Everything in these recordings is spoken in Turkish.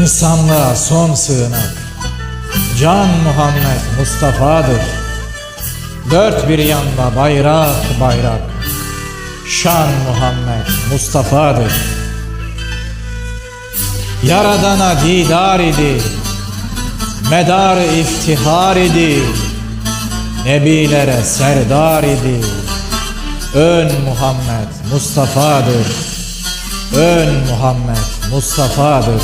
İnsanlığa son sığınak. Can Muhammed Mustafa'dır. Dört bir yanda bayrak bayrak. Şan Muhammed Mustafa'dır. Yaradana didar idi. Medar iftihar idi. Nebilere serdar idi. Ön Muhammed Mustafa'dır. Ön Muhammed Mustafa'dır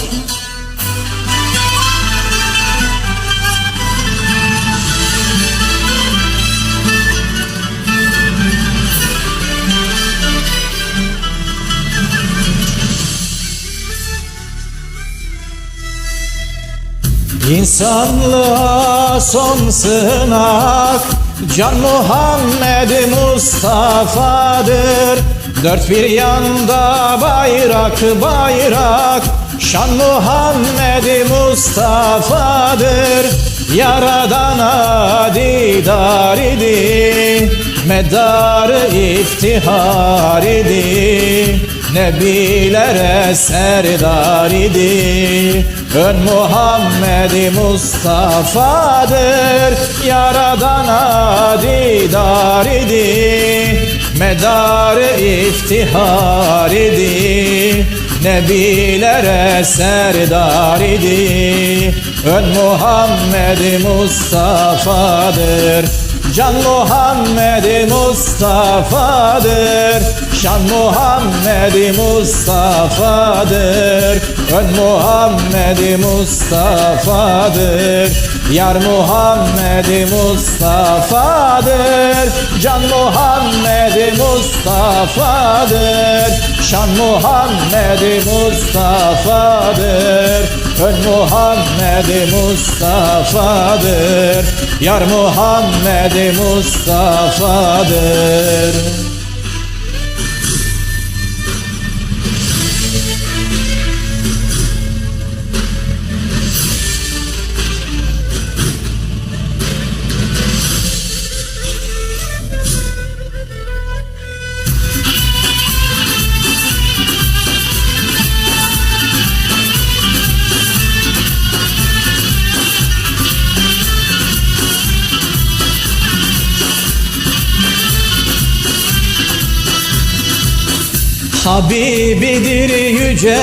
İnsanlığa son sınak Can Muhammed Mustafa'dır. Dört bir yanda bayrak bayrak Şan Muhammed Mustafa'dır. Yaradana didar idi Medar iftihar idi Nebilere serdar idi. Ön Muhammed Mustafa'dır Yaradana didar idi. Medar iftihar idi Nebilere serdar idi. Ön Muhammed Mustafa'dır Can Muhammed Mustafa'dır. Şan Muhammed Mustafa'dır Ön Muhammed Mustafa'dır. Yar Muhammed Mustafa'dır. Can Muhammed Mustafa'dır. Şan Muhammed Mustafa'dır. Ön Muhammed Mustafa'dır. Yar Muhammed Mustafa'dır Habibidir yüce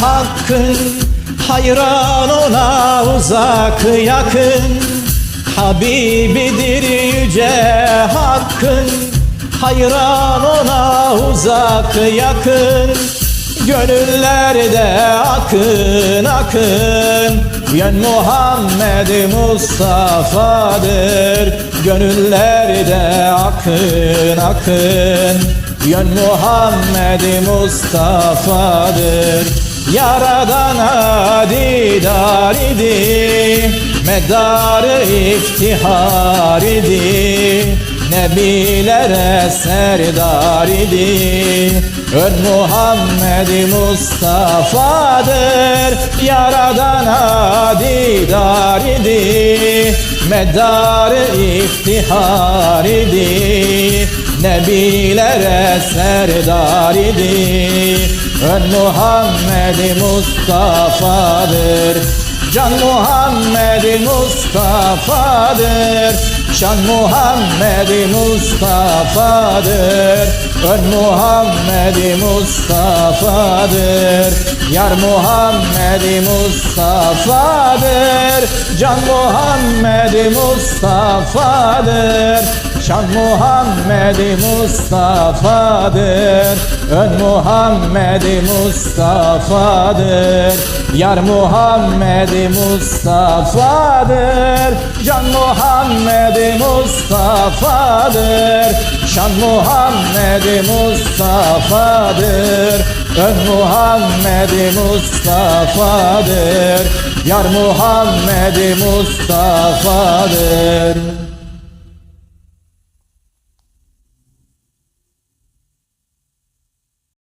hakkın Hayran ona uzak yakın. Habibidir yüce hakkın Hayran ona uzak yakın. Gönüllerde akın akın Yön Muhammed Mustafa'dır. Gönüllerde akın akın Yön Muhammed Mustafa'dır Yaradana didar idi Medar iftihar idi Nebilere serdar idi Ön Muhammed Mustafa'dır Yaradana didar idi Medar iftihar idi Nebilere serdar idi. Ön Muhammed Mustafa'dır. Can Muhammed Mustafa'dır. Şan Muhammed Mustafa'dır Ön Muhammed Mustafa'dır. Yar Muhammed Mustafa'dır. Can Muhammed Mustafa'dır. Şan Muhammed Mustafa'dır. Ön Muhammed Mustafa'dır. Yar Muhammed Mustafa'dır. Can Muhammed Mustafa'dır Şan Muhammed Mustafa'dır. Ön Muhammed Mustafa'dır. Yar Muhammed Mustafa'dır